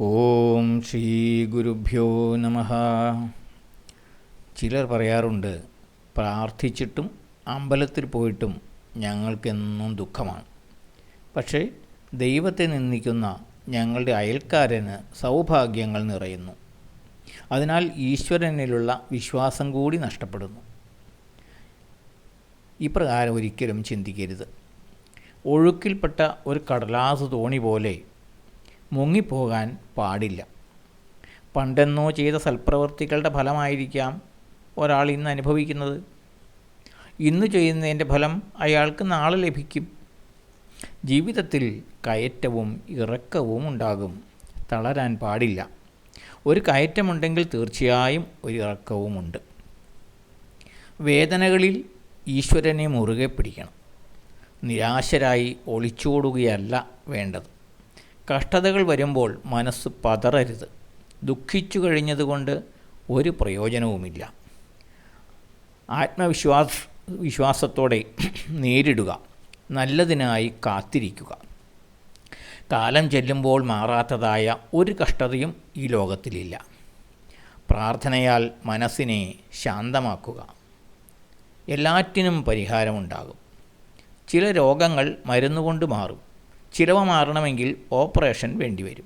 ഓം ശ്രീ ഗുരുഭ്യോ നമ. ചിലർ പറയാറുണ്ട് പ്രാർത്ഥിച്ചിട്ടും അമ്പലത്തിൽ പോയിട്ടും ഞങ്ങൾക്കെന്നും ദുഃഖമാണ്. പക്ഷേ ദൈവത്തെ നിന്ദിക്കുന്ന ഞങ്ങളുടെ അയൽക്കാരന് സൗഭാഗ്യങ്ങൾ നിറയുന്നു. അതിനാൽ ഈശ്വരനിലുള്ള വിശ്വാസം കൂടി നഷ്ടപ്പെടുന്നു. ഇപ്രകാരം ഒരിക്കലും ചിന്തിക്കരുത്. ഒഴുക്കിൽപ്പെട്ട ഒരു കടലാസ് തോണി പോലെ മുങ്ങിപ്പോകാൻ പാടില്ല. പണ്ടെന്നോ ചെയ്ത സൽപ്രവൃത്തികളുടെ ഫലമായിരിക്കാം ഒരാൾ ഇന്ന് അനുഭവിക്കുന്നത്. ഇന്ന് ചെയ്യുന്നതിന്റെ ഫലം അയാൾക്ക് നാളെ ലഭിക്കും. ജീവിതത്തിൽ കയറ്റവും ഇറക്കവും ഉണ്ടാകും. തളരാൻ പാടില്ല. ഒരു കയറ്റമുണ്ടെങ്കിൽ തീർച്ചയായും ഒരു ഇറക്കവുമുണ്ട് വേദനകളിൽ ഈശ്വരനെ മുറുകെ പിടിക്കണം. നിരാശരായി ഒളിച്ചോടുകയല്ല വേണ്ടത്. കഷ്ടതകൾ വരുമ്പോൾ മനസ്സ് പതറരുത്. ദുഃഖിച്ചു കഴിഞ്ഞതുകൊണ്ട് ഒരു പ്രയോജനവുമില്ല. ആത്മവിശ്വാസ വിശ്വാസത്തോടെ നേരിടുക. നല്ലതിനായി കാത്തിരിക്കുക. കാലം ചെല്ലുമ്പോൾ മാറാത്തതായ ഒരു കഷ്ടതയും ഈ ലോകത്തിലില്ല. പ്രാർത്ഥനയാൽ മനസ്സിനെ ശാന്തമാക്കുക. എല്ലാറ്റിനും പരിഹാരമുണ്ടാകും. ചില രോഗങ്ങൾ മരുന്നുകൊണ്ട് മാറും. ചിലവ മാറണമെങ്കിൽ ഓപ്പറേഷൻ വേണ്ടിവരും.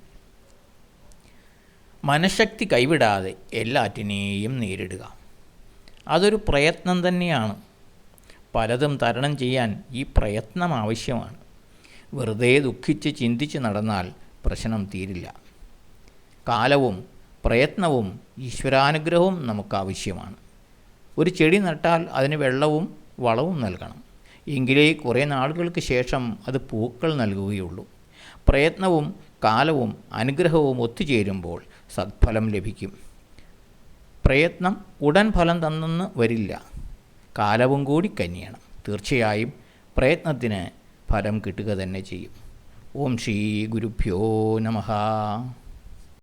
മനഃശക്തി കൈവിടാതെ എല്ലാറ്റിനെയും നേരിടുക. അതൊരു പ്രയത്നം തന്നെയാണ്. പലതും തരണം ചെയ്യാൻ ഈ പ്രയത്നം ആവശ്യമാണ്. വെറുതെ ദുഃഖിച്ച് ചിന്തിച്ച് നടന്നാൽ പ്രശ്നം തീരില്ല. കാലവും പ്രയത്നവും ഈശ്വരാനുഗ്രഹവും നമുക്കാവശ്യമാണ്. ഒരു ചെടി നട്ടാൽ അതിന് വെള്ളവും വളവും നൽകണം. എങ്കിലേ കുറേ നാളുകൾക്ക് ശേഷം അത് പൂക്കൾ നൽകുകയുള്ളൂ. പ്രയത്നവും കാലവും അനുഗ്രഹവും ഒത്തുചേരുമ്പോൾ സത്ഫലം ലഭിക്കും. പ്രയത്നം ഉടൻ ഫലം തന്നെന്ന് വരില്ല. കാലവും കൂടി കന്യണം. തീർച്ചയായും പ്രയത്നത്തിന് ഫലം കിട്ടുക തന്നെ ചെയ്യും. ഓം ശ്രീ ഗുരുഭ്യോ നമഃ